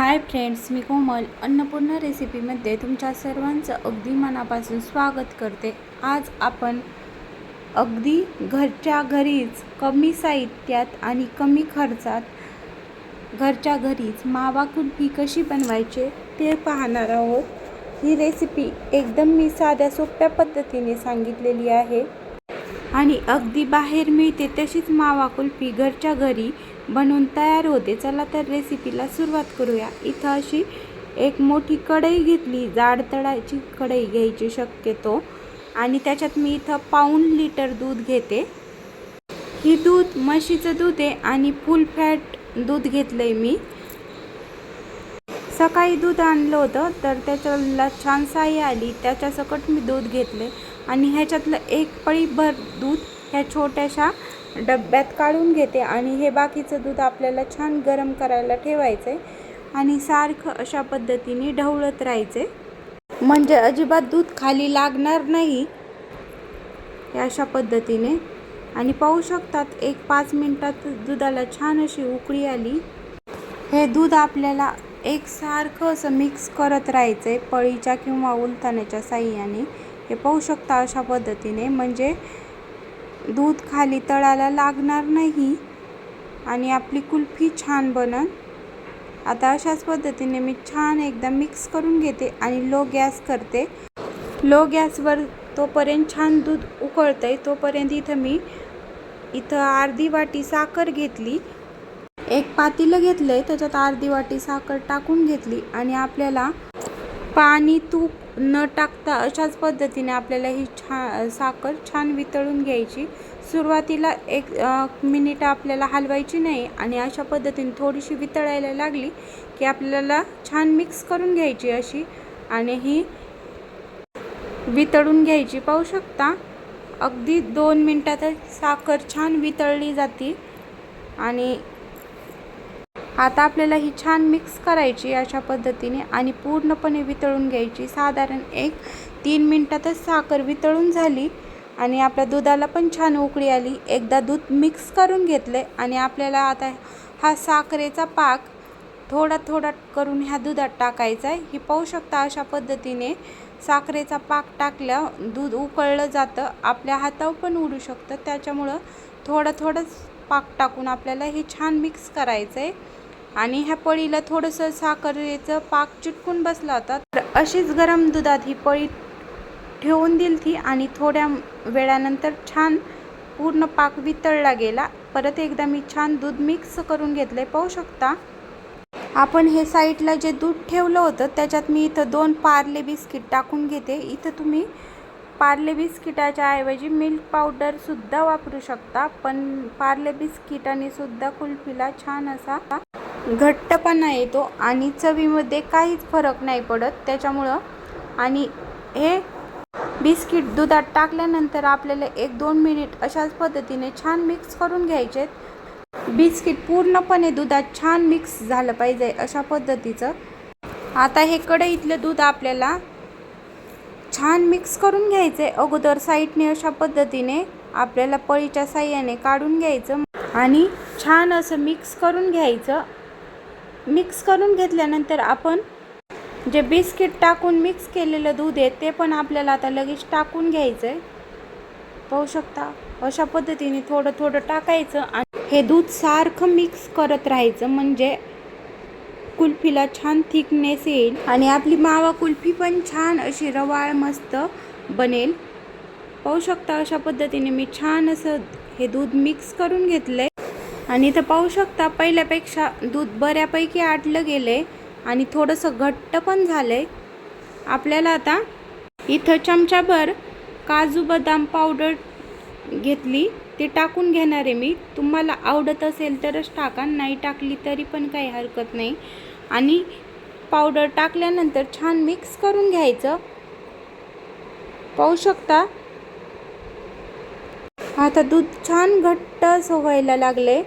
Hi friends मी कोमल. अन्नपूर्ण रेसिपीमध्ये तुमच्या सर्वांचं अगदी मनापासून स्वागत करते. आज आपण अगदी घरच्या घरीच कमी साहित्यात आणि कमी खर्चात घरच्या घरीच मावा कुल्फी कशी बनवायचे ते पाहणार आहोत. ही रेसिपी एकदम मी साध्या सोप्या पद्धतीने सांगितलेली आहे. आणि अगदी बाहेर मिळते तशीच मावा कुल्फी घरच्या घरी बनवून तयार होते. चला तर रेसिपीला सुरुवात करूया. इथं अशी एक मोठी कढई घेतली. जाड तळाची कढई घ्यायची शक्यतो. आणि त्याच्यात मी इथं पाऊण लिटर दूध घेते. ही दूध म्हशीचं दूध आहे आणि फुल फॅट दूध घेतलं आहे मी. सकाळी दूध आणलं होतं तर त्याच्याला छान साई आली. त्याच्यासकट मी दूध घेतले आणि ह्याच्यातलं एक पळीभर दूध ह्या छोट्याशा डब्यात काढून घेते आणि हे बाकीचं दूध आपल्याला छान गरम करायला ठेवायचं आहे आणि सारखं अशा पद्धतीने ढवळत राहायचे म्हणजे अजिबात दूध खाली लागणार नाही अशा पद्धतीने. आणि पाहू शकतात एक पाच मिनटात दुधाला छान अशी उकळी आली. हे दूध आपल्याला एकसारखं असं मिक्स करत राहायचं आहे पळीच्या किंवा उलथाण्याच्या साह्याने. हे पाहू शकता अशा पद्धतीने. म्हणजे दूध खाली तळाला लागणार नाही आणि आपली कुल्फी छान बनन. आता अशाच पद्धतीने मी छान एकदा मिक्स करून घेते आणि लो गॅस करते. लो गॅसवर तोपर्यंत छान दूध उकळतं आहे तोपर्यंत इथं मी इथं अर्धी वाटी साखर घेतली. एक पातीलं घेतलं आहे त्याच्यात अर्धी वाटी साखर टाकून घेतली आणि आपल्याला पाणी तूप न टाकता अशाच पद्धतीने आपल्याला ही छा साखर छान वितळून घ्यायची. सुरुवातीला एक मिनिट आपल्याला हलवायची नाही आणि अशा पद्धतीने थोडीशी वितळायला लागली की आपल्याला छान मिक्स करून घ्यायची अशी आणि ही वितळून घ्यायची. पाहू शकता अगदी दोन मिनटातच साखर छान वितळली जाते आणि आता आपल्याला ही छान मिक्स करायची अशा पद्धतीने आणि पूर्णपणे वितळून घ्यायची. साधारण एक तीन मिनटातच साखर वितळून झाली आणि आपल्या दुधाला पण छान उकळी आली. एकदा दूध मिक्स करून घेतले आणि आपल्याला आता हा साखरेचा पाक थोडा थोडा करून ह्या दुधात टाकायचा आहे. ही पाहू शकता अशा पद्धतीने साखरेचा पाक टाकल्या दूध उकळलं जातं. आपल्या हातावर पण उडू शकतं. त्याच्यामुळं थोडं थोडंच पाक टाकून आपल्याला हे छान मिक्स करायचं आहे आणि ह्या पळीला थोडंसं साखरेचं पाक चिटकून बसला होता. तर अशीच गरम दुधात ही पळी ठेवून दिली ती आणि थोड्या वेळानंतर छान पूर्ण पाक वितळला गेला. परत एकदा मी छान दूध मिक्स करून घेतले पाहू शकता. आपण हे साईडला जे दूध ठेवलं होतं त्याच्यात मी इथं दोन पार्ले बिस्किट टाकून घेते. इथं तुम्ही पार्ले बिस्किटाच्या ऐवजी मिल्क पावडरसुद्धा वापरू शकता. पण पार्ले बिस्किटाने सुद्धा कुल्फीला छान असा घट्टपणा येतो आणि चवीमध्ये काहीच फरक नाही पडत. त्याच्यामुळं आणि हे बिस्किट दुधात टाकल्यानंतर आपल्याला एक दोन मिनिट अशाच पद्धतीने छान मिक्स करून घ्यायचे. बिस्किट पूर्णपणे दुधात छान मिक्स झालं पाहिजे अशा पद्धतीचं. आता हे कढईतलं दूध आपल्याला छान मिक्स करून घ्यायचे अगोदर साईडने अशा पद्धतीने आपल्याला पळीच्या साह्याने काढून घ्यायचं आणि छान असं मिक्स करून घ्यायचं. मिक्स करून घेतल्यानंतर आपण जे बिस्किट टाकून मिक्स केलेलं दूध आहे ते पण आपल्याला आता लगेच टाकून घ्यायचं आहे पाहू शकता अशा पद्धतीने थोडं थोडं टाकायचं आणि हे दूध सारखं मिक्स करत राहायचं म्हणजे कुल्फीला छान थिकनेस येईल आणि आपली मावा कुल्फी पण छान अशी रवाळ मस्त बनेल. पाहू शकता अशा पद्धतीने मी छान असं हे दूध मिक्स करून घेतलं आहे आणि इथं पाहू शकता पहिल्यापेक्षा दूध बऱ्यापैकी आटलं गेलं आहे आणि थोडंसं घट्ट पण झालं आहे आपल्याला आता इथं चमचाभर काजू बदाम पावडर घेतली ते टाकून घेणार आहे मी. तुम्हाला आवडत असेल तरच टाका नाही टाकली तरी पण काही हरकत नाही. आणि पावडर टाकल्यानंतर छान मिक्स करून घ्यायचं. पाहू शकता आता दूध छान घट्ट असं व्हायला लागले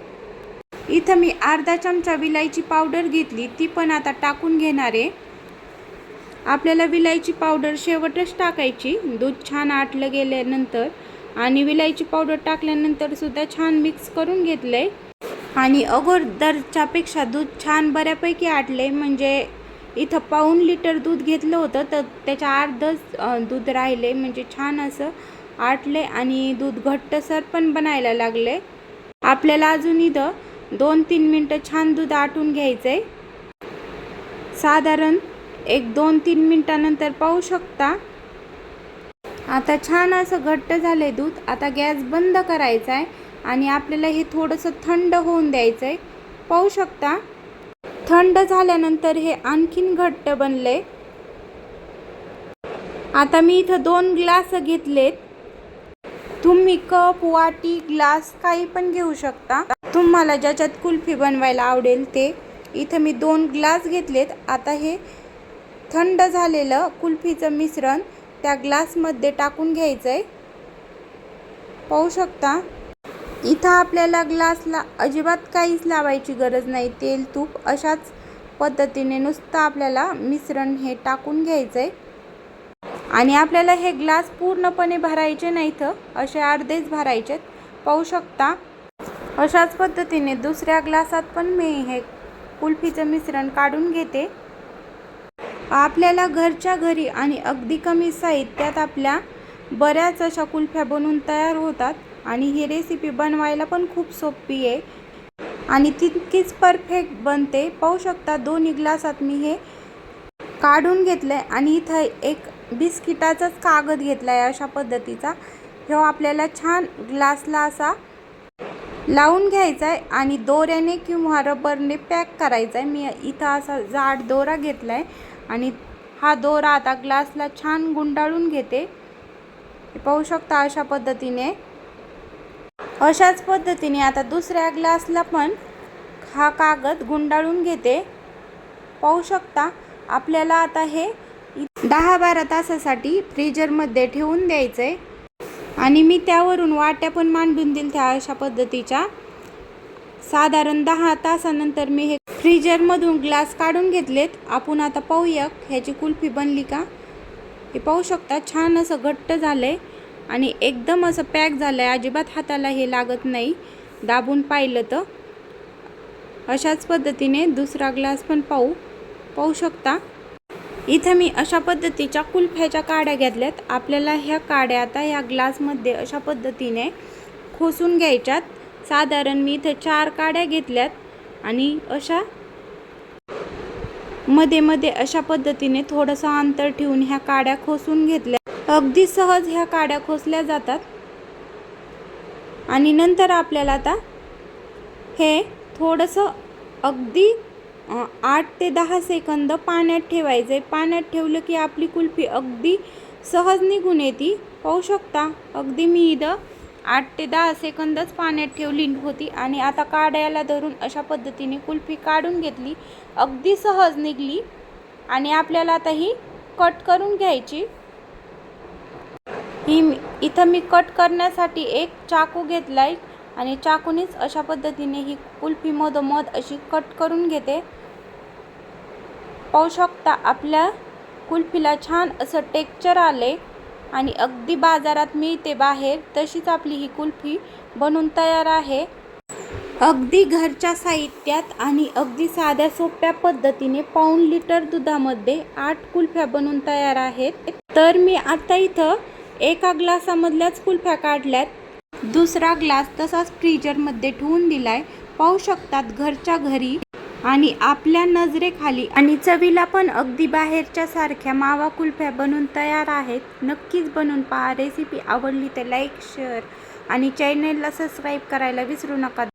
इथं मी अर्धा चमचा विलायची पावडर घेतली ती पण आता टाकून घेणार आहे. आपल्याला विलायची पावडर शेवटच टाकायची दूध छान आटलं गेल्यानंतर आणि विलायची पावडर टाकल्यानंतर सुद्धा छान मिक्स करून घेतलं आहे आणि अगोदरच्यापेक्षा दूध छान बऱ्यापैकी आटले म्हणजे इथं पाऊण लिटर दूध घेतलं होतं तर त्याच्या अर्धच दूध राहिले म्हणजे छान असं आटले आणि दूध घट्टसर पण बनायला लागले आपल्याला अजून इथं दोन तीन मिनटं छान दूध आटून घ्यायचं आहे साधारण एक दोन तीन मिनटानंतर पाहू शकता. आता छान असं घट्ट झालं आहे दूध. आता गॅस बंद करायचा आहे आणि आपल्याला हे थोडंसं थंड होऊन द्यायचं आहे पाहू शकता. थंड झाल्यानंतर हे आणखीन घट्ट बनले आता मी इथं दोन ग्लास घेतलेत. तुम्ही कप वाटी ग्लास काही पण घेऊ शकता. तुम्हाला ज्याच्यात कुल्फी बनवायला आवडेल ते. इथं मी दोन ग्लास घेतलेत. आता हे थंड झालेलं कुल्फीचं मिश्रण त्या ग्लासमध्ये टाकून घ्यायचं आहे पाहू शकता? इथं आपल्याला ग्लासला अजिबात काहीच लावायची गरज नाही. तेल तूप अशाच पद्धतीने नुसतं आपल्याला मिश्रण हे टाकून घ्यायचं आहे आणि आपल्याला हे ग्लास पूर्णपणे भरायचे नाहीत. असे अर्धेच भरायचे पाहू शकता? अशाच पद्धतीने दुसऱ्या ग्लासात पण मी हे कुल्फीचं मिश्रण काढून घेते. आपल्याला घरच्या घरी आणि अगदी कमी साहित्यात आपल्या बऱ्याच अशा कुल्फ्या बनवून तयार होतात आणि ही रेसिपी बनवायला पण खूप सोपी आहे. आणि तितकीच परफेक्ट बनते. पाहू शकता दोन्ही ग्लासात मी हे काढून घेतलं आहे आणि इथं एक बिस्किटाचाच कागद घेतला आहे अशा पद्धतीचा. ह्यो आपल्याला छान ग्लासला असा लावून घ्यायचा आहे आणि दोऱ्याने किंवा रबरने पॅक करायचा आहे मी इथं असा जाड दोरा घेतला आहे आणि हा दोरा आता ग्लासला छान गुंडाळून घेते. पाहू शकता अशा पद्धतीने. अशाच पद्धतीने आता दुसऱ्या ग्लासला पण हा कागद गुंडाळून घेते. पाहू शकता आपल्याला आता हे दहा बारा तासासाठी फ्रीजरमध्ये ठेवून द्यायचं आहे आणि मी त्यावरून वाट्या पण मांडून दिल त्या अशा पद्धतीच्या. साधारण दहा तासानंतर मी हे फ्रीजरमधून ग्लास काढून घेतलेत. आपण आता पाहूया ह्याची कुल्फी बनली का? हे पाहू शकता छान असं घट्ट झालं आहे आणि एकदम असं पॅक झालं आहे अजिबात हाताला हे लागत नाही. दाबून पाहिलं तर. अशाच पद्धतीने दुसरा ग्लास पण पाहू पाहू शकता. इथं मी अशा पद्धतीच्या कुल्फ्याच्या काड्या घेतल्यात. आपल्याला ह्या काड्या आता ह्या ग्लासमध्ये अशा पद्धतीने खोसून घ्यायच्यात. साधारण मी इथं चार काड्या घेतल्यात आणि अशा मध्ये मध्ये अशा पद्धतीने थोडंसं अंतर ठेवून ह्या काड्या खोसून घेतल्या. अगदी सहज ह्या काड्या खोसल्या जातात. आणि नंतर आपल्याला आता हे थोडंसं अगदी आठ ते दहा सेकंद पाण्यात ठेवायचं. आहे पाण्यात ठेवलं की आपली कुल्फी अगदी सहज निघून येते. पाहू शकता अगदी मी इथं आठ ते दहा सेकंदच पाण्यात ठेवली होती आणि आता काढायला धरून अशा पद्धतीने कुल्फी काढून घेतली. अगदी सहज निघली आणि आपल्याला आता ही कट करून घ्यायची. ही मी- इथं मी कट करण्यासाठी एक चाकू घेतला आहे आणि चाकूनीच अशा पद्धतीने ही कुल्फी मधोमध अशी कट करून घेते. पाहू शकता आपल्या कुल्फीला छान असं टेक्चर आले आणि अगदी बाजारात मिळते बाहेर तशीच आपली ही कुल्फी बनून तयार आहे. अगदी घरच्या साहित्यात आणि अगदी साध्या सोप्या पद्धतीने पाऊण लिटर दुधामध्ये आठ कुल्फ्या बनवून तयार आहेत. तर मी आता इथं एका ग्लासामधल्याच कुल्फ्या काढल्यात. दुसरा ग्लास तसाच फ्रीजरमध्ये ठेवून दिलाय. पाहू शकतात घरच्या घरी आणि आपल्या नजरेखाली. आणि चवीला पण अगदी बाहेरच्या सारख्या मावा कुल्फ्या बनवून तयार आहेत. नक्कीच बनवून पहा. रेसिपी आवडली तर लाईक शेअर आणि चॅनेलला सबस्क्राईब करायला विसरू नका.